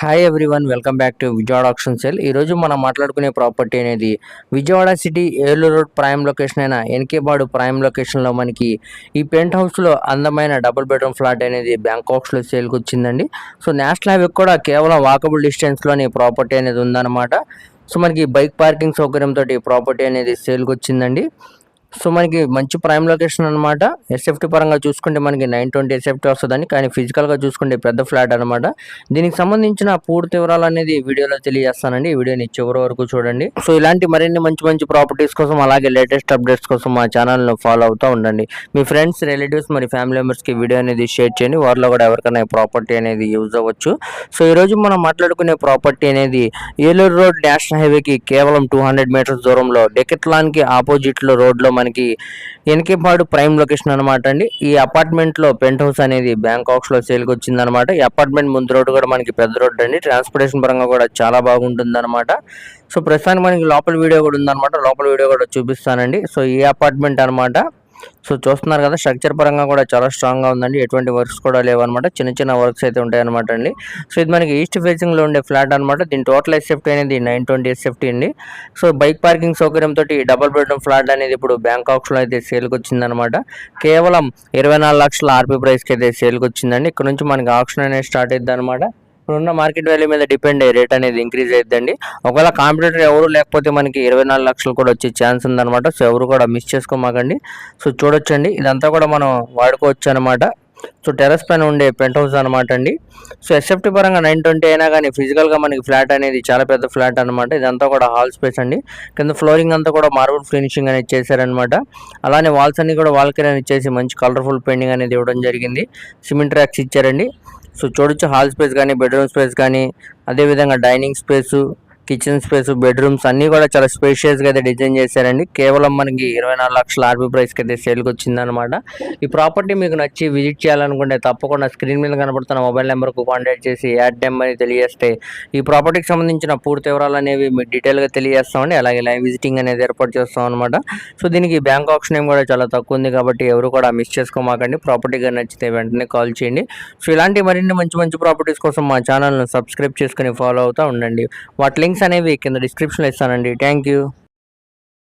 Hi everyone welcome back to Vijayawada option cell ఈరోజు మనం మాట్లాడుకునే ప్రాపర్టీ అనేది Vijayawada city Eluru road prime location అయిన ఎన్కేబాడు ప్రైమ్ లొకేషన్లో మనకి ఈ పెంట్ హౌస్లో అందమైన డబుల్ బెడ్రూమ్ ఫ్లాట్ అనేది బ్యాంకాక్స్లో సేల్కి వచ్చిందండి. సో నేషనల్ హైవే కూడా కేవలం వాకబుల్ డిస్టెన్స్లోని ప్రాపర్టీ అనేది ఉందన్నమాట. సో మనకి బైక్ పార్కింగ్ సౌకర్యంతో ప్రాపర్టీ అనేది సేల్కి వచ్చిందండి. సో మనకి మంచి ప్రైమ్ లొకేషన్ అనమాట ఎస్ఎఫ్టీ పరంగా చూసుకుంటే మనకి నైన్ ట్వంటీ ఎస్ఎఫ్టీ వస్తుందని కానీ ఫిజికల్గా చూసుకుంటే పెద్ద ఫ్లాట్ అనమాట దీనికి సంబంధించిన పూర్తి వివరాలు అనేది వీడియోలో తెలియజేస్తానండి. ఈ వీడియోని చివరి వరకు చూడండి. సో ఇలాంటి మరిన్ని మంచి మంచి ప్రాపర్టీస్ కోసం అలాగే లేటెస్ట్ అప్డేట్స్ కోసం మా ఛానల్ను ఫాలో అవుతూ ఉండండి. మీ ఫ్రెండ్స్ రిలేటివ్స్ మరి ఫ్యామిలీ మెంబర్స్కి వీడియో అనేది షేర్ చేయండి. వారిలో కూడా ఎవరికైనా ప్రాపర్టీ అనేది యూజ్ అవ్వచ్చు. సో ఈరోజు మనం మాట్లాడుకునే ప్రాపర్టీ అనేది ఏలూరు రోడ్ నేషనల్ హైవేకి కేవలం టూ హండ్రెడ్ మీటర్స్ దూరంలో డెకెట్లాన్కి ఆపోజిట్లో రోడ్లో మనకి ఎన్కేపాడు ప్రైమ్ లొకేషన్ అనమాట అండి. ఈ అపార్ట్మెంట్లో పెంట్ హౌస్ అనేది బ్యాంకాక్స్లో సేల్కి వచ్చింది అనమాట ఈ అపార్ట్మెంట్ ముందు రోడ్డు కూడా మనకి పెద్ద రోడ్డు అండి. ట్రాన్స్పోర్టేషన్ పరంగా కూడా చాలా బాగుంటుంది అనమాట సో ప్రస్తుతానికి మనకి లోపల వీడియో కూడా ఉందన్నమాట. లోపల వీడియో కూడా చూపిస్తానండి. సో ఈ అపార్ట్మెంట్ అనమాట సో చూస్తున్నారు కదా స్ట్రక్చర్ పరంగా కూడా చాలా స్ట్రాంగ్గా ఉందండి. ఎటువంటి వర్క్స్ కూడా లేవన్నమాట. చిన్న చిన్న వర్క్స్ అయితే ఉంటాయన్నమాట అండి. సో ఇది మనకి ఈస్ట్ ఫేసింగ్లో ఉండే ఫ్లాట్ అనమాట దీని టోటల్ ఎస్ఎఫ్టీ అనేది నైన్ ట్వంటీ ఎస్ఎఫ్టీ అండి. సో బైక్ పార్కింగ్ సౌకర్యంతో డబల్ బెడ్రూమ్ ఫ్లాట్ అనేది ఇప్పుడు బ్యాంకాక్స్లో అయితే సేల్కి వచ్చిందనమాట కేవలం ఇరవై నాలుగు లక్షల ఆర్పీ ప్రైస్కి అయితే సేల్కి వచ్చిందండి. ఇక్కడ నుంచి మనకి ఆప్షన్ అనేది స్టార్ట్ అయింది అనమాట ఇప్పుడున్న మార్కెట్ వాల్యూ మీద డిపెండ్ అయ్యే రేట్ అనేది ఇంక్రీజ్ అవుతుందండి ఒకవేళ కాంపిటేటర్ ఎవరు లేకపోతే మనకి ఇరవై నాలుగు లక్షలు కూడా వచ్చే ఛాన్స్ ఉందన్నమాట. సో ఎవరు కూడా మిస్ చేసుకోమాకండి. సో చూడొచ్చండి. ఇదంతా కూడా మనం వాడుకోవచ్చు అనమాట సో టెరస్ పైన ఉండే పెంట్ హౌస్ అనమాట అండి. సో ఎస్ఎఫ్టీ పరంగా నైన్ ట్వంటీ అయినా కానీ ఫిజికల్గా మనకి ఫ్లాట్ అనేది చాలా పెద్ద ఫ్లాట్ అనమాట ఇదంతా కూడా హాల్ స్పేస్ అండి. కింద ఫ్లోరింగ్ అంతా కూడా మార్బుల్ ఫినిషింగ్ అనేది చేశారనమాట అలానే వాల్స్ అన్ని కూడా వాల్ అనేది ఇచ్చేసి మంచి కలర్ఫుల్ పెయింటింగ్ అనేది ఇవ్వడం జరిగింది. సిమెంట్ ట్రాక్స్ ఇచ్చారండి. సో చూడొచ్చు హాల్ స్పేస్ కానీ బెడ్రూమ్ స్పేస్ కానీ అదేవిధంగా dining space kitchen space bedrooms అన్నీ కూడా చాలా స్పేషియస్గా అయితే డిజైన్ చేశారండి. కేవలం మనకి ఇరవై నాలుగు లక్షల ఆర్బీ ప్రైస్కి అయితే సేల్కి వచ్చిందనమాట ఈ ప్రాపర్టీ మీకు నచ్చి విజిట్ చేయాలనుకుంటే తప్పకుండా స్క్రీన్ మీద కనబడుతున్న మొబైల్ నెంబర్కు కాంటాక్ట్ చేసి యాడ్ నెంబర్ తెలియజేస్తే ఈ ప్రాపర్టీకి సంబంధించిన పూర్తి వివరాలు అనేవి మీకు డీటెయిల్గా తెలియజేస్తామండి. అలాగే లైవ్ విజిటింగ్ అనేది ఏర్పాటు చేస్తాం అనమాట సో దీనికి బ్యాంక్ ఆప్షన్ ఏం కూడా చాలా తక్కువ ఉంది కాబట్టి ఎవరు కూడా మిస్ చేసుకోమాకండి. ప్రాపర్టీగా నచ్చితే వెంటనే కాల్ చేయండి. సో ఇలాంటి మరిన్ని మంచి మంచి ప్రాపర్టీస్ కోసం మా ఛానల్ను సబ్స్క్రైబ్ చేసుకుని ఫాలో అవుతూ ఉండండి. వాటి లింక్స్ అనేవి కింద డిస్క్రిప్షన్లో ఇస్తానండి. Thank you